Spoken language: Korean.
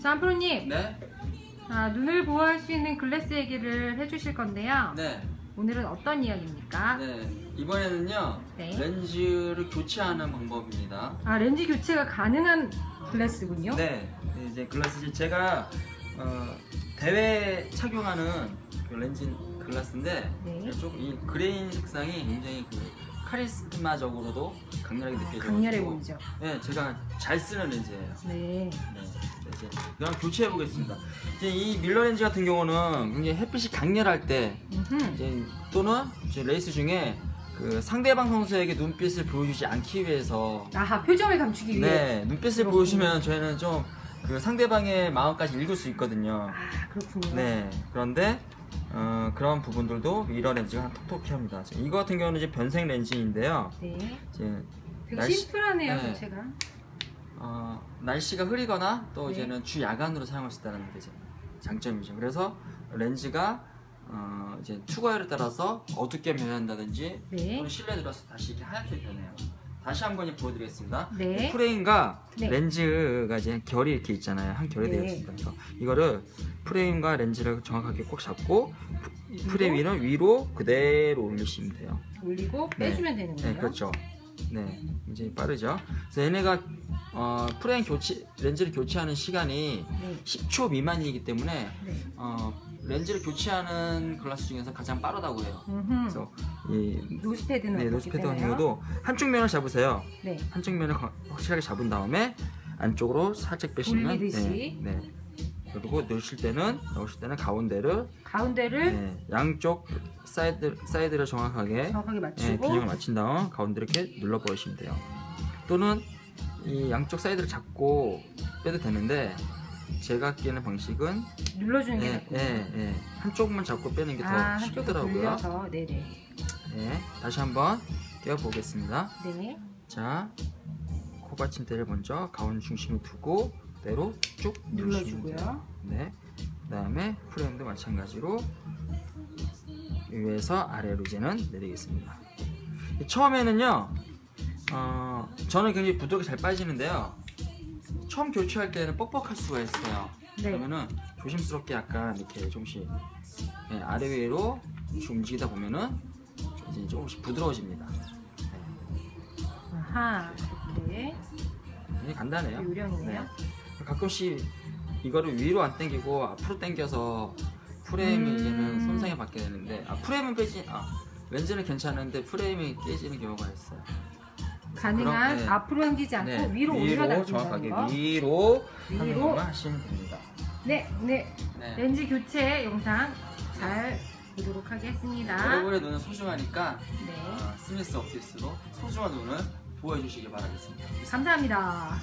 자, 프로님. 네? 아, 눈을 보호할 수 있는 글래스 얘기를 해주실 건데요. 네. 오늘은 어떤 이야기입니까? 네. 이번에는요. 네. 렌즈를 교체하는 방법입니다. 아, 렌즈 교체가 가능한 글래스군요. 네. 네, 이제 글라스 제가 어, 대회 착용하는 그 렌즈 글라스인데 네. 조금 이 그레인 색상이 굉장히 그 카리스마적으로도 강렬하게 느껴져요. 강렬해 보이죠? 네, 제가 잘 쓰는 렌즈예요. 네. 네, 이제 그냥 교체해 보겠습니다. 이제 이 밀러 렌즈 같은 경우는 굉장히 햇빛이 강렬할 때. 이제 또는 이제 레이스 중에 그 상대방 선수에게 눈빛을 보여주지 않기 위해서 아하, 표정을 감추기 위해. 네 눈빛을. 보여주면 저희는 좀 그 상대방의 마음까지 읽을 수 있거든요. 아, 그렇군요. 네 그런데 어, 그런 부분들도 미러 렌즈가 한 톡톡히 합니다. 이거 같은 경우는 이제 변색 렌즈인데요. 네. 이제 되게 날씨- 심플하네요, 네. 교체가. 어, 날씨가 흐리거나 또 네. 이제는 주 야간으로 사용할 수 있다는 게 이제 장점이죠. 그래서 렌즈가 어, 이제 투과율에 따라서 어둡게 변한다든지 네. 또는 실내 들어서 다시 이렇게 하얗게 변해요. 다시 한번 보여드리겠습니다. 네. 이 프레임과 네. 렌즈가 이제 결이 이렇게 있잖아요. 한 결이 네. 되어 있습니다. 그래서 이거를 프레임과 렌즈를 정확하게 꼭 잡고 프- 프레임 위는 위로 그대로 올리시면 돼요. 올리고 네. 빼주면 되는 거예요. 네, 그렇죠. 네, 굉장히 빠르죠. 그래서 얘네가 어, 프레임 교체 렌즈를 교체하는 시간이 네. 10초 미만이기 때문에 네. 어, 렌즈를 교체하는 글라스 중에서 가장 빠르다고 해요. 음흠. 그래서 이 노스패드는 네, 노스패드 같은? 경우도 한쪽 면을 잡으세요. 네. 한쪽 면을 거- 확실하게 잡은 다음에 안쪽으로 살짝 빼시면 돌리듯이. 네, 네. 그리고 넣으실 때는 넣으실 때는 가운데를 가운데를 네, 양쪽 사이드 사이드를 정확하게 정확하게 네, 맞추고 균형을 맞춘 다음 가운데 이렇게 눌러 버리시면 돼요. 또는 이 양쪽 사이드를 잡고 빼도 되는데 제가 끼는 방식은 눌러주는 게 예, 낫군요. 예, 예. 한쪽만 잡고 빼는 게 더 아, 한쪽을 쉽더라고요. 돌려서 네네. 네, 다시 한번 떼어 보겠습니다. 네. 자, 코받침대를 먼저 가운데 중심에 두고 그대로 쭉. 눌러주고요. 네. 그다음에 프레임도 마찬가지로 위에서 아래로 이제는 내리겠습니다. 처음에는요, 어, 저는 굉장히 부드럽게 잘 빠지는데요. 처음 교체할 때는 뻑뻑할 수가 있어요. 네. 그러면은 조심스럽게 약간 이렇게 조금씩 네, 아래 위로 좀 움직이다 보면은 이제 조금씩 부드러워집니다. 아하. 이렇게 굉장히 간단해요. 요령이네요. 네. 가끔씩 이거를 위로 안 당기고 앞으로 당겨서 프레임이 음. 이제는 손상이 받게 되는데 아 프레임은 빼지 아 렌즈는 괜찮은데 프레임이 깨지는 경우가 있어요. 가능한 그럼, 네. 앞으로 당기지 않고 네, 위로 올려 정확하게 거. 위로 하는 위로. 것만 하시면 됩니다. 네, 네. 네. 렌즈 교체 영상 잘 보도록 하겠습니다. 여러분의 눈은 소중하니까 네. 어, 스미스 업티스로 소중한 눈을 보여주시기 바라겠습니다. 감사합니다.